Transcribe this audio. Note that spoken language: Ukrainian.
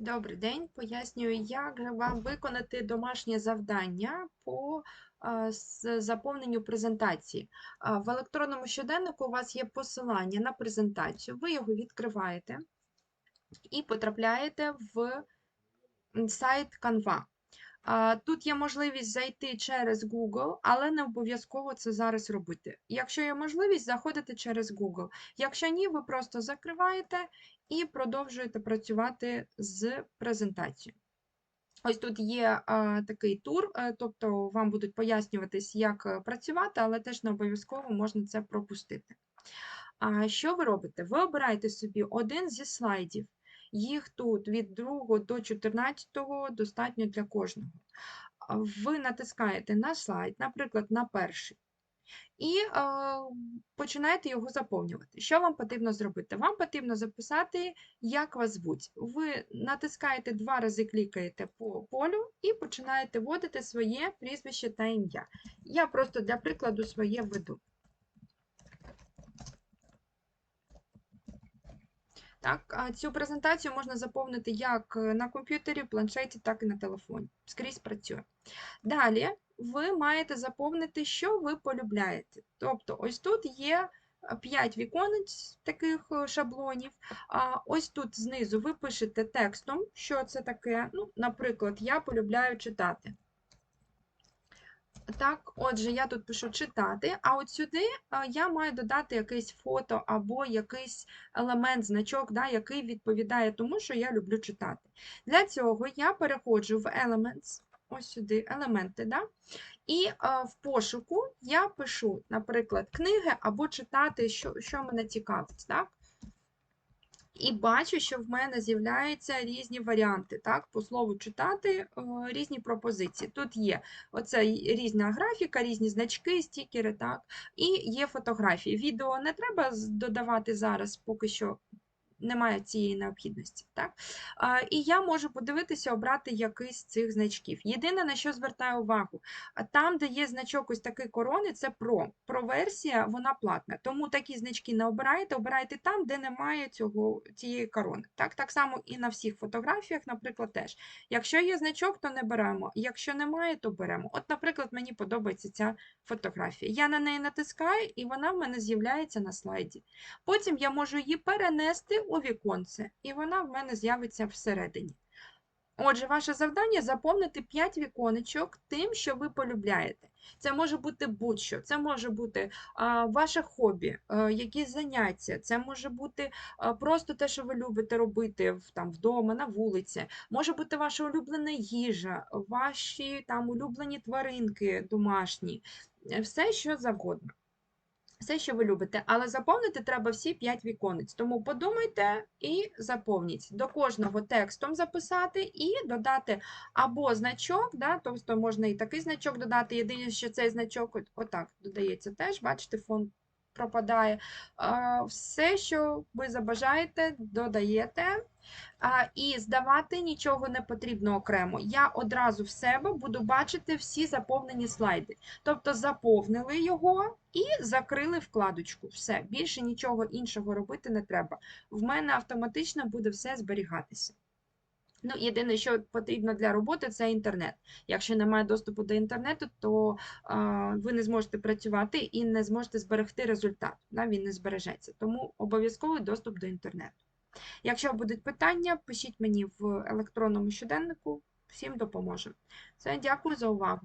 Добрий день. Пояснюю, як вам виконати домашнє завдання по заповненню презентації. В електронному щоденнику у вас є посилання на презентацію. Ви його відкриваєте і потрапляєте в сайт Canva. А, Тут є можливість зайти через Google, але не обов'язково це зараз робити. Якщо є можливість, заходите через Google. Якщо ні, ви просто закриваєте і продовжуєте працювати з презентацією. Ось тут є а, такий тур, е, тобто вам будуть пояснюватись, як е, працювати, але теж не обов'язково можна це пропустити. А що ви робите? Ви обираєте собі один зі слайдів. Їх тут від 2 до 14 достатньо для кожного. Ви натискаєте на слайд, наприклад, на перший, і е, починаєте його заповнювати. Що вам потрібно зробити? Вам потрібно записати, як вас звуть. Ви натискаєте два рази, клікаєте по полю і починаєте вводити своє прізвище та ім'я. Я просто для прикладу своє введу. Так, цю презентацію можна заповнити як е, на комп'ютері, планшеті, так і на телефоні. Скрізь працює. Далі ви маєте заповнити, що ви полюбляєте. Тобто, ось тут є 5 віконець таких е, шаблонів. А ось тут знизу ви пишете текстом, що це таке. Ну, Наприклад, я полюбляю читати. Так, отже, я тут пишу читати, а от сюди я маю додати якесь фото або якийсь елемент, значок, да, який відповідає тому, що я люблю читати. Для цього я переходжу в Elements, ось сюди, елементи, да, і а, в пошуку я пишу, наприклад, книги або читати, що, що мене цікавить. Так? І бачу, що в мене з'являються різні варіанти. Так? По слову читати різні пропозиції. Тут є оце різна графіка, різні значки, стікери, так? і є фотографії. Відео не треба додавати зараз, поки що немає цієї необхідності. Так? І я можу подивитися, обрати якийсь з цих значків. Єдине, на що звертаю увагу, там, де є значок ось такий корони, це про. Про-версія, вона платна. Тому такі значки не обирайте, обирайте там, де немає цього, цієї корони. Так, так само і на всіх фотографіях, наприклад, теж. Якщо є значок, то не беремо. Якщо немає, то беремо. От, наприклад, мені подобається ця фотографія. Я на неї натискаю, і вона в мене з'являється на слайді. Потім я можу її перенести у віконце, і вона в мене з'явиться всередині. Отже, ваше завдання заповнити 5 віконечок тим, що ви полюбляєте. Це може бути будь-що, це може бути а, ваше хобі, а, якісь заняття, це може бути а, просто те, що ви любите робити там, вдома, на вулиці, може бути ваша улюблена їжа, ваші там улюблені тваринки домашні, е, все, що завгодно. Все, що ви любите, але заповнити треба всі 5 віконець. Тому подумайте і заповніть. До кожного текстом записати і додати або значок, да, тобто можна і такий значок додати. Єдине, що цей значок от- отак додається теж, бачите, фон пропадає. Все, що ви забажаєте, додаєте. І здавати нічого не потрібно окремо. Я одразу в себе буду бачити всі заповнені слайди. Тобто заповнили його і закрили вкладочку. Все, більше нічого іншого робити не треба. В мене автоматично буде все зберігатися. Ну, єдине, що потрібно для роботи, це інтернет. Якщо немає доступу до інтернету, то е, ви не зможете працювати і не зможете зберегти результат. Да, він не збережеться. Тому обов'язковий доступ до інтернету. Якщо будуть питання, пишіть мені в електронному щоденнику, всім допоможемо. Все, дякую за увагу.